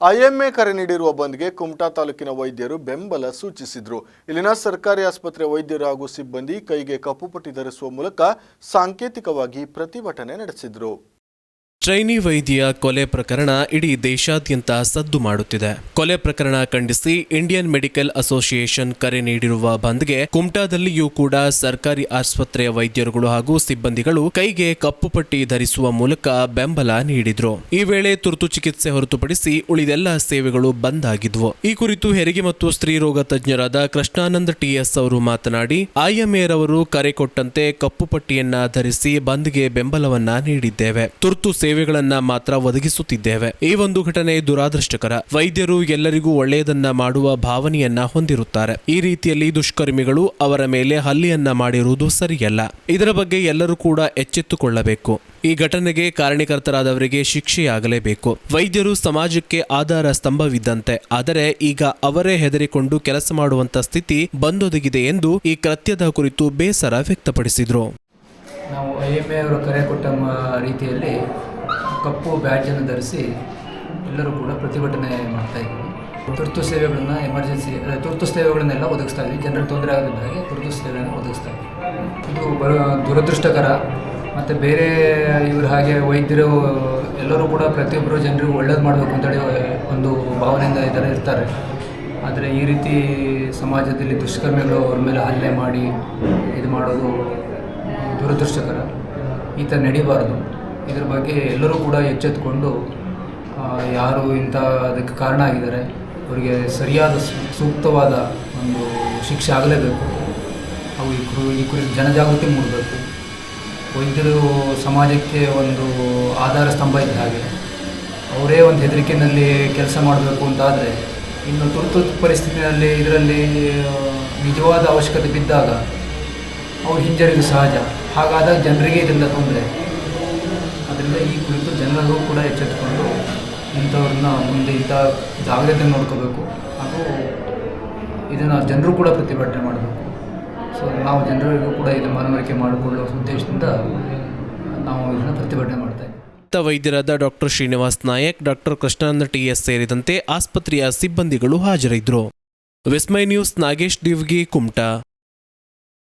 IMA ಕರೆ ನೀಡಿರುವ ಬಂದ್ಗೆ ಕುಮಟಾ ತಾಲೂಕಿನ ವೈದ್ಯರು ಬೆಂಬಲ ಸೂಚಿಸಿದ್ರು. ಇಲ್ಲಿನ ಸರ್ಕಾರಿ ಆಸ್ಪತ್ರೆ ವೈದ್ಯರು ಹಾಗೂ ಸಿಬ್ಬಂದಿ ಕೈಗೆ ಕಪ್ಪು ಪಟ್ಟಿ ಧರಿಸುವ ಮೂಲಕ ಸಾಂಕೇತಿಕವಾಗಿ ಪ್ರತಿಭಟನೆ ನಡೆಸಿದ್ರು. ಟ್ರೈನಿ ವೈದ್ಯ ಕೊಲೆ ಪ್ರಕರಣ ಇಡೀ ದೇಶಾದ್ಯಂತ ಸದ್ದು ಮಾಡುತ್ತಿದೆ. ಕೊಲೆ ಪ್ರಕರಣ ಖಂಡಿಸಿ ಇಂಡಿಯನ್ ಮೆಡಿಕಲ್ ಅಸೋಸಿಯೇಷನ್ ಕರೆ ನೀಡಿರುವ ಬಂದ್ಗೆ ಕುಮಟಾದಲ್ಲಿಯೂ ಕೂಡ ಸರ್ಕಾರಿ ಆಸ್ಪತ್ರೆಯ ವೈದ್ಯರುಗಳು ಹಾಗೂ ಸಿಬ್ಬಂದಿಗಳು ಕೈಗೆ ಕಪ್ಪು ಪಟ್ಟಿ ಧರಿಸುವ ಮೂಲಕ ಬೆಂಬಲ ನೀಡಿದ್ರು. ಈ ವೇಳೆ ತುರ್ತು ಚಿಕಿತ್ಸೆ ಹೊರತುಪಡಿಸಿ ಉಳಿದೆಲ್ಲ ಸೇವೆಗಳು ಬಂದ್ ಆಗಿದ್ವು. ಈ ಕುರಿತು ಹೆರಿಗೆ ಮತ್ತು ಸ್ತ್ರೀರೋಗ ತಜ್ಞರಾದ ಕೃಷ್ಣಾನಂದ ಟಿಎಸ್ ಅವರು ಮಾತನಾಡಿ ಐಎಂಎರವರು ಕರೆ ಕೊಟ್ಟಂತೆ ಕಪ್ಪು ಪಟ್ಟಿಯನ್ನ ಧರಿಸಿ ಬಂದ್ಗೆ ಬೆಂಬಲವನ್ನ ನೀಡಿದ್ದೇವೆ. ತುರ್ತು ಸೇವೆಗಳನ್ನ ಮಾತ್ರ ಒದಗಿಸುತ್ತಿದ್ದೇವೆ. ಈ ಒಂದು ಘಟನೆ ದುರಾದೃಷ್ಟಕರ. ವೈದ್ಯರು ಎಲ್ಲರಿಗೂ ಒಳ್ಳೆಯದನ್ನ ಮಾಡುವ ಭಾವನೆಯನ್ನ ಹೊಂದಿರುತ್ತಾರೆ. ಈ ರೀತಿಯಲ್ಲಿ ದುಷ್ಕರ್ಮಿಗಳು ಅವರ ಮೇಲೆ ಹಲ್ಲೆಯನ್ನ ಮಾಡಿರುವುದು ಸರಿಯಲ್ಲ. ಇದರ ಬಗ್ಗೆ ಎಲ್ಲರೂ ಕೂಡ ಎಚ್ಚೆತ್ತುಕೊಳ್ಳಬೇಕು. ಈ ಘಟನೆಗೆ ಕಾರಣಕರ್ತರಾದವರಿಗೆ ಶಿಕ್ಷೆಯಾಗಲೇಬೇಕು. ವೈದ್ಯರು ಸಮಾಜಕ್ಕೆ ಆಧಾರ ಸ್ತಂಭವಿದ್ದಂತೆ. ಆದರೆ ಈಗ ಅವರೇ ಹೆದರಿಕೊಂಡು ಕೆಲಸ ಮಾಡುವಂತ ಸ್ಥಿತಿ ಬಂದೊದಗಿದೆ ಎಂದು ಈ ಕೃತ್ಯದ ಕುರಿತು ಬೇಸರ ವ್ಯಕ್ತಪಡಿಸಿದರು. ನಾವು ಐ ಎಂ ಎ ಅವರು ಕರೆ ಕೊಟ್ಟ ರೀತಿಯಲ್ಲಿ ಕಪ್ಪು ಬ್ಯಾಡ್ಜನ್ನು ಧರಿಸಿ ಎಲ್ಲರೂ ಕೂಡ ಪ್ರತಿಭಟನೆ ಮಾಡ್ತಾ ಇದ್ದೀವಿ ತುರ್ತು ಸೇವೆಗಳನ್ನು ಎಮರ್ಜೆನ್ಸಿ ತುರ್ತು ಸೇವೆಗಳನ್ನೆಲ್ಲ ಒದಗಿಸ್ತಾ ಇದ್ವಿ. ಜನರಿಗೆ ತೊಂದರೆ ಆಗದಿದ್ದಾಗೆ ತುರ್ತು ಸೇವೆಯನ್ನು ಒದಗಿಸ್ತಾ ಇದ್ವಿ. ಇದು ಬ ದುರದೃಷ್ಟಕರ ಮತ್ತು ಬೇರೆ ಇವ್ರ ಹಾಗೆ ವೈದ್ಯರು ಎಲ್ಲರೂ ಕೂಡ ಪ್ರತಿಯೊಬ್ಬರು ಜನರಿಗೂ ಒಳ್ಳೇದು ಮಾಡಬೇಕು ಅಂತೇಳಿ ಒಂದು ಭಾವನೆಯಿಂದ ಇದ್ದಾರೆ, ಇರ್ತಾರೆ. ಆದರೆ ಈ ರೀತಿ ಸಮಾಜದಲ್ಲಿ ದುಷ್ಕರ್ಮಿಗಳು ಅವ್ರ ಮೇಲೆ ಹಲ್ಲೆ ಮಾಡಿ ಇದು ಮಾಡೋದು ದುರದೃಷ್ಟಕರ. ಈ ಥರ ನಡಿಬಾರ್ದು. ಇದ್ರ ಬಗ್ಗೆ ಎಲ್ಲರೂ ಕೂಡ ಎಚ್ಚೆತ್ಕೊಂಡು ಯಾರು ಇಂಥ ಅದಕ್ಕೆ ಕಾರಣ ಆಗಿದ್ದಾರೆ, ಅವರಿಗೆ ಸರಿಯಾದ ಸೂಕ್ತವಾದ ಒಂದು ಶಿಕ್ಷೆ ಆಗಲೇಬೇಕು. ಅವು ಈ ಕುರು, ಈ ಕುರಿತು ಜನಜಾಗೃತಿ ಮೂಡಬೇಕು. ವೈದ್ಯರು ಸಮಾಜಕ್ಕೆ ಒಂದು ಆಧಾರ ಸ್ತಂಭ ಇದ್ದ ಹಾಗೆ, ಅವರೇ ಒಂದು ಹೆದರಿಕೆಯಲ್ಲಿ ಕೆಲಸ ಮಾಡಬೇಕು ಅಂತಾದರೆ, ಇನ್ನು ತುರ್ತು ಪರಿಸ್ಥಿತಿಯಲ್ಲಿ ಇದರಲ್ಲಿ ನಿಜವಾದ ಅವಶ್ಯಕತೆ ಬಿದ್ದಾಗ, ಅವ್ರು ಹಿಂಜರಿದು ಸಹಜ. ಹಾಗಾದಾಗ ಜನರಿಗೆ ಇದರಿಂದ ತೊಂದರೆ. ಅದರಿಂದ ಈ ಕುರಿತು ಜನರು ಕೂಡ ಎಚ್ಚೆತ್ತುಕೊಂಡು ಇಂಥವ್ರನ್ನ ಮುಂದೆ ಇಂಥ ಜಾಗ್ರತೆ ನೋಡ್ಕೋಬೇಕು. ಹಾಗೂ ಇದನ್ನು ಜನರು ಕೂಡ ಪ್ರತಿಭಟನೆ ಮಾಡಬೇಕು. ಸೊ ನಾವು ಜನರಿಗೂ ಕೂಡ ಇದು ಮನವರಿಕೆ ಮಾಡಿಕೊಳ್ಳೋ ಉದ್ದೇಶದಿಂದ ನಾವು ಇದನ್ನು ಪ್ರತಿಭಟನೆ ಮಾಡ್ತಾ ಇದ್ದೀವಿ. ವೈದ್ಯರಾದ doctor Srinivas Nayak, doctor Krishnananda TS ಸೇರಿದಂತೆ ಆಸ್ಪತ್ರೆಯ ಸಿಬ್ಬಂದಿಗಳು ಹಾಜರಿದ್ದರು. ವಿಸ್ಮೈ ನ್ಯೂಸ್ ನಾಗೇಶ್ ದಿವ್ಗಿ ಕುಮಟಾ.